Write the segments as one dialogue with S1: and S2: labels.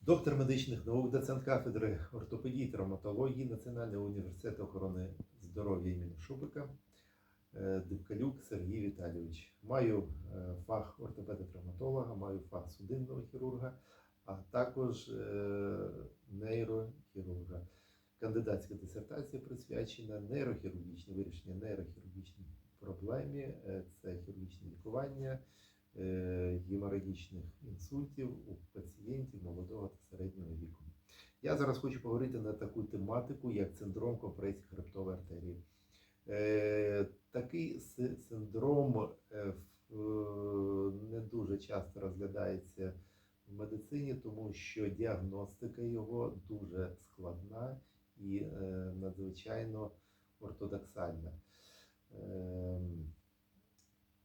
S1: доктор медичних наук, доцент кафедри ортопедії і травматології Національного університету охорони здоров'я імені Шубика е, Дивкалюк Сергій Віталійович. Маю е, фах ортопеда-травматолога, маю фах судинного хірурга, а також е, нейрохірурга. Кандидатська дисертація присвячена нейрохірургічній вирішенню нейрохірургічній проблемі, це хірургічне лікування геморагічних інсультів у пацієнтів молодого та середнього віку. Я зараз хочу поговорити на таку тематику, як синдром компресії хребтової артерії. Е, Такий синдром е, не дуже часто розглядається в медицині, тому що діагностика його дуже складна і е, надзвичайно ортодоксальна.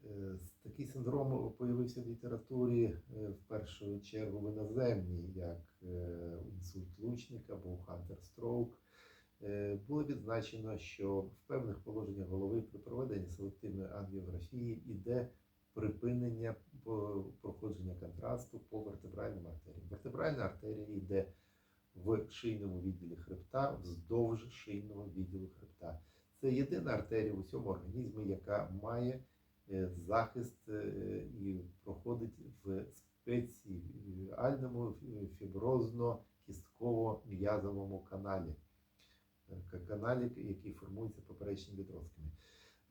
S1: Е, Такий синдром появився в літературі е, в першу чергу в іноземній, як е, інсульт лучника або хантер строук. Е, Було відзначено, що в певних положеннях голови при проведенні селективної ангіографії іде припинення проходження контрасту по вертебральним артеріям. Вертебральна артерія йде в шийному відділі хребта вздовж шийного відділу хребта. Це єдина артерія в усьому організмі, яка має захист е, і проходить в спеціальному фіброзно-кістково-м'язовому каналі, Е, каналі, який формується поперечними відростками.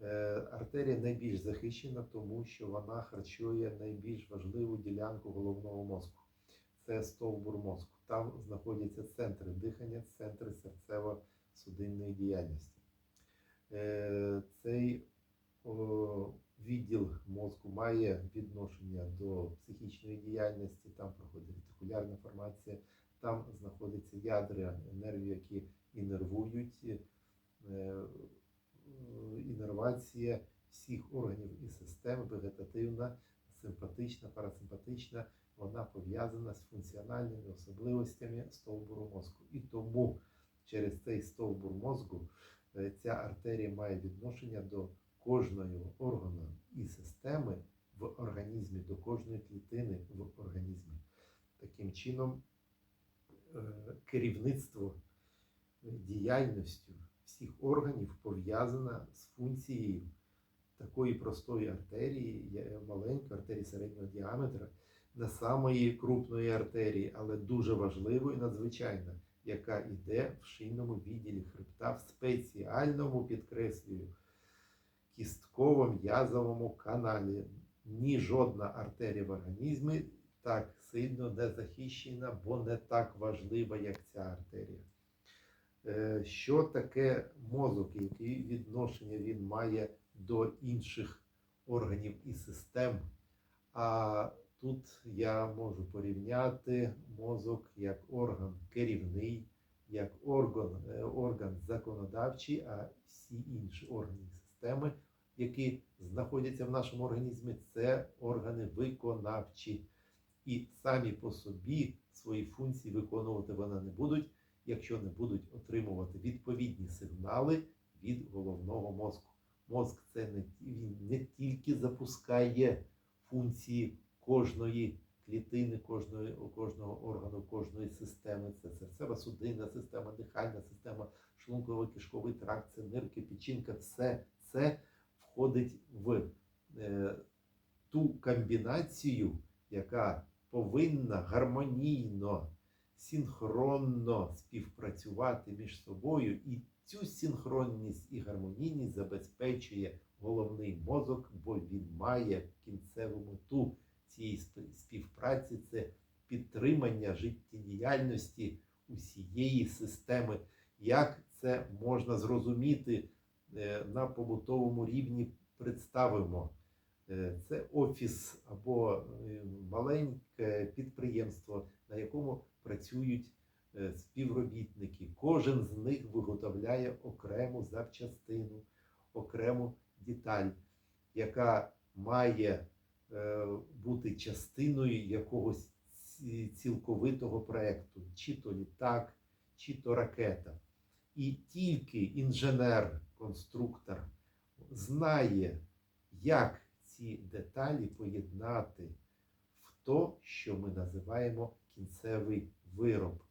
S1: Е, Артерія найбільш захищена, тому що вона харчує найбільш важливу ділянку головного мозку. Це стовбур мозку. Там знаходяться центри дихання, центри серцево-судинної діяльності. Е, Цей відділ мозку має відношення до психічної діяльності, там проходить ретикулярна формація, там знаходяться ядра нервів, які інервують, е, е, інервація всіх органів і систем, вегетативна, симпатична, парасимпатична, вона пов'язана з функціональними особливостями стовбуру мозку. І тому через цей стовбур мозку е, ця артерія має відношення до кожного органу і системи в організмі, до кожної клітини в організмі. Таким чином, е, керівництво е, діяльністю всіх органів пов'язана з функцією такої простої артерії, маленької артерії середнього діаметра, не самої крупної артерії, але дуже важливої, надзвичайно, яка йде в шийному відділі хребта в спеціальному підкреслюю кістково-м'язовому каналі. Ні жодна артерія в організмі так сильно не захищена, бо не так важлива, як ця артерія. Е, Що таке мозок, які відношення він має до інших органів і систем? А тут я можу порівняти мозок як орган керівний, як орган, е, орган законодавчий, а всі інші органи системи, які знаходяться в нашому організмі, це органи виконавчі. І самі по собі свої функції виконувати вони не будуть, якщо не будуть отримувати відповідні сигнали від головного мозку. Мозк це не, він не тільки запускає функції кожної клітини, кожної, кожного органу, кожної системи. Це серцево-судинна система, дихальна система, шлунково-кишковий тракт, це нирки, печінка, все це входить в е, ту комбінацію, яка повинна гармонійно, синхронно співпрацювати між собою, і цю синхронність і гармонійність забезпечує головний мозок, бо він має кінцеву мету цієї співпраці це підтримання життєдіяльності усієї системи. Як це можна зрозуміти на побутовому рівні? Представимо. Е, Це офіс або е, маленьке підприємство, на якому працюють е, співробітники. Кожен з них виготовляє окрему запчастину, окрему деталь, яка має е, бути частиною якогось цілковитого проекту, чи то літак, чи то ракета. І тільки інженер-конструктор знає, як ці деталі поєднати в то, що ми називаємо кінцевий вироб.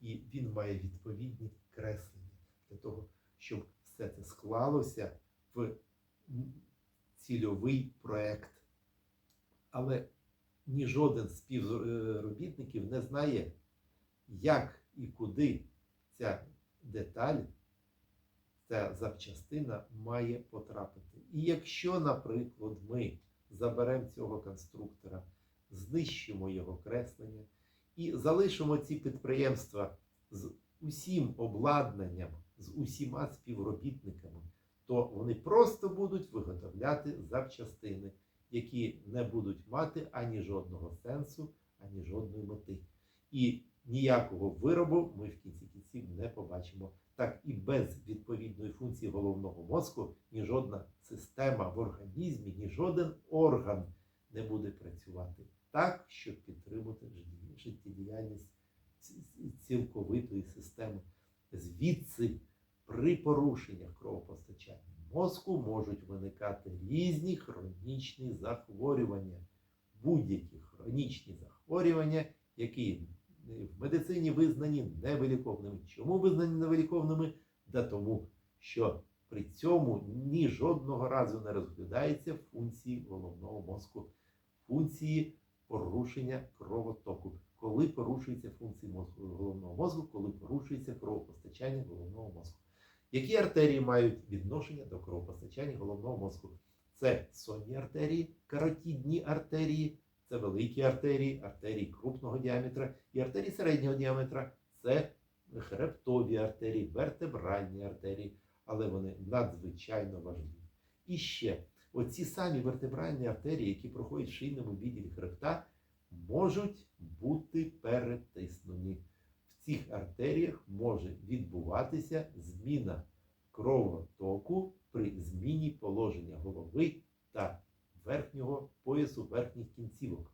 S1: І він має відповідні креслення для того, щоб все це склалося в цільовий проект. Але ні жоден з співробітників не знає, як і куди ця деталь, ця запчастина має потрапити. І якщо, наприклад, ми заберемо цього конструктора, знищимо його креслення і залишимо ці підприємства з усім обладнанням, з усіма співробітниками, то вони просто будуть виготовляти запчастини, які не будуть мати ані жодного сенсу, ані жодної мети. І ніякого виробу ми в кінці кінців не побачимо. Так і без відповідної функції головного мозку ні жодна система в організмі, ні жоден орган не буде працювати так, щоб підтримати життєдіяльність ці- ці- цілковитої системи. Звідси при порушеннях кровопостачання мозку можуть виникати різні хронічні захворювання, будь-які хронічні захворювання, які в медицині визнані невиліковними. Чому визнані невиліковними? Да тому, що при цьому ні жодного разу не розглядається функції головного мозку, функції порушення кровотоку. Коли порушується функції мозку, головного мозку, коли порушується кровопостачання головного мозку. Які артерії мають відношення до кровопостачання головного мозку? Це сонні артерії, каротідні артерії, це великі артерії, артерії крупного діаметра і артерії середнього діаметра. Це хребтові артерії, вертебральні артерії, але вони надзвичайно важливі. І ще оці самі вертебральні артерії, які проходять в шийному відділі хребта, можуть бути перетиснені. В цих артеріях може відбуватися зміна кровотоку при зміні положення голови та верхнього поясу верхніх кінцівок.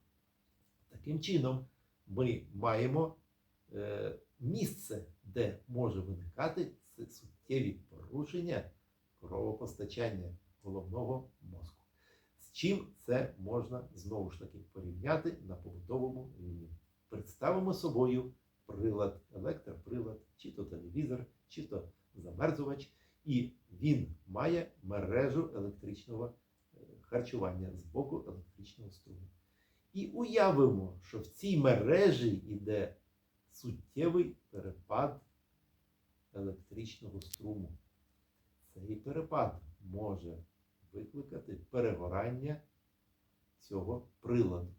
S1: Таким чином, ми маємо е, місце, де може виникати суттєві порушення кровопостачання головного мозку. З чим це можна знову ж таки порівняти на побутовому рівні? Представимо собою прилад, електроприлад, чи то телевізор, чи то замерзувач, і він має мережу електричного харчування з боку електричного струму. І уявимо, що в цій мережі йде суттєвий перепад електричного струму. Цей перепад може викликати перегорання цього приладу.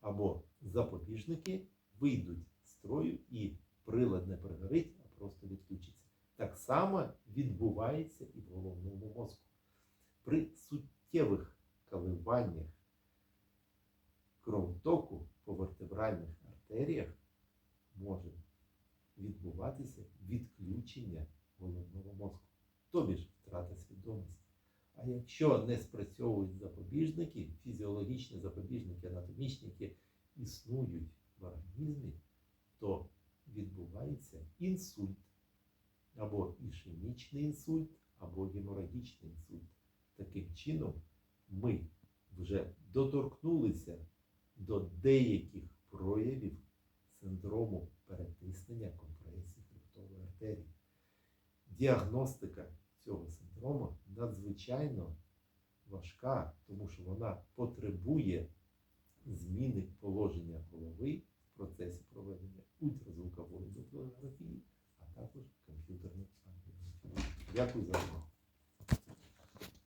S1: Або запобіжники вийдуть з строю і прилад не перегорить, а просто відключиться. Так само відбувається і в головному мозку. При суттєвих коливаннях кровотоку по вертебральних артеріях може відбуватися відключення головного мозку, тобі ж втрата свідомості. А якщо не спрацьовують запобіжники, фізіологічні запобіжники, анатомічні, які існують в організмі, то відбувається інсульт, або ішемічний інсульт, або геморагічний інсульт. Таким чином, ми вже доторкнулися до деяких проявів синдрому перетиснення компресії хребтової артерії. Діагностика цього синдрому надзвичайно важка, тому що вона потребує зміни положення голови в процесі проведення ультразвукової доплерографії, а також комп'ютерної ангіографії. Дякую за увагу.